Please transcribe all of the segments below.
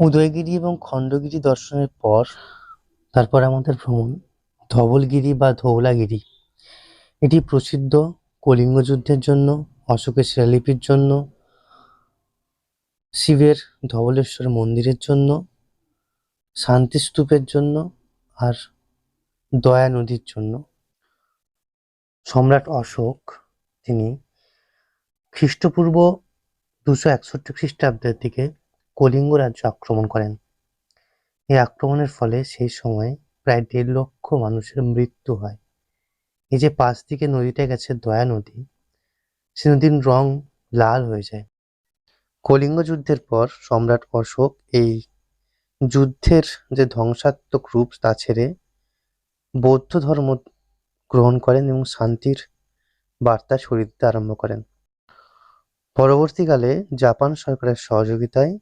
উদয়গিরি এবং খণ্ডগিরি দর্শনের পর তারপর আমাদের ভ্রমণ, ধবলগিরি বা ধৌলাগিরি। এটি প্রসিদ্ধ কলিঙ্গ যুদ্ধের জন্য, অশোকের শিলালিপির জন্য, শিবের ধবলেশ্বর মন্দিরের জন্য, শান্তিস্তূপের জন্য আর দয়া নদীর জন্য। সম্রাট অশোক, তিনি খ্রিস্টপূর্ব দুশো একষট্টি খ্রিস্টাব্দের দিকে কলিঙ্গ রাজ্য আক্রমণ করেন। এই আক্রমণের ফলে সেই সময় প্রায় দেড় লক্ষ মানুষের মৃত্যু হয়। এই যে পাশ দিকে নদীটা গেছে, দয়া নদী, সে নদীর রং লাল হয়ে যায়। কলিঙ্গ যুদ্ধের পর সম্রাট অশোক এই যুদ্ধের যে ধ্বংসাত্মক রূপ তা ছেড়ে বৌদ্ধ ধর্ম গ্রহণ করেন এবং শান্তির বার্তা ছড়িয়ে দিতে আরম্ভ করেন। পরবর্তীকালে জাপান সরকারের সহযোগিতায়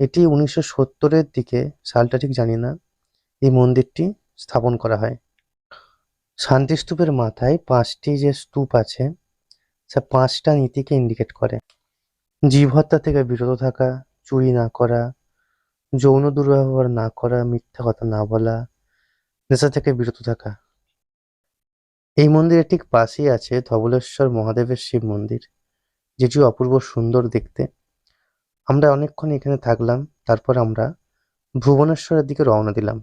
এটি উনিশশো সত্তরের দিকে সালটা ঠিক জানি না, এই মন্দিরটি স্থাপন করা হয়। শান্তিস্তূপের মাথায় পাঁচটি যে স্তূপ আছে, সে পাঁচটা নীতিকে ইন্ডিকেট করে। জীব হত্যা থেকে বিরত থাকা, চুরি না করা, যৌন দুর্ব্যবহার না করা, মিথ্যা কথা না বলা, নেশা থেকে বিরত থাকা। এই মন্দিরের ঠিক পাশেই আছে ধবলেশ্বর মহাদেবের শিব মন্দির, যেটি অপূর্ব সুন্দর দেখতে। আমরা অনেকক্ষণ এখানে থাকলাম তারপর আমরা ভুবনেশ্বরের দিকে রওনা দিলাম।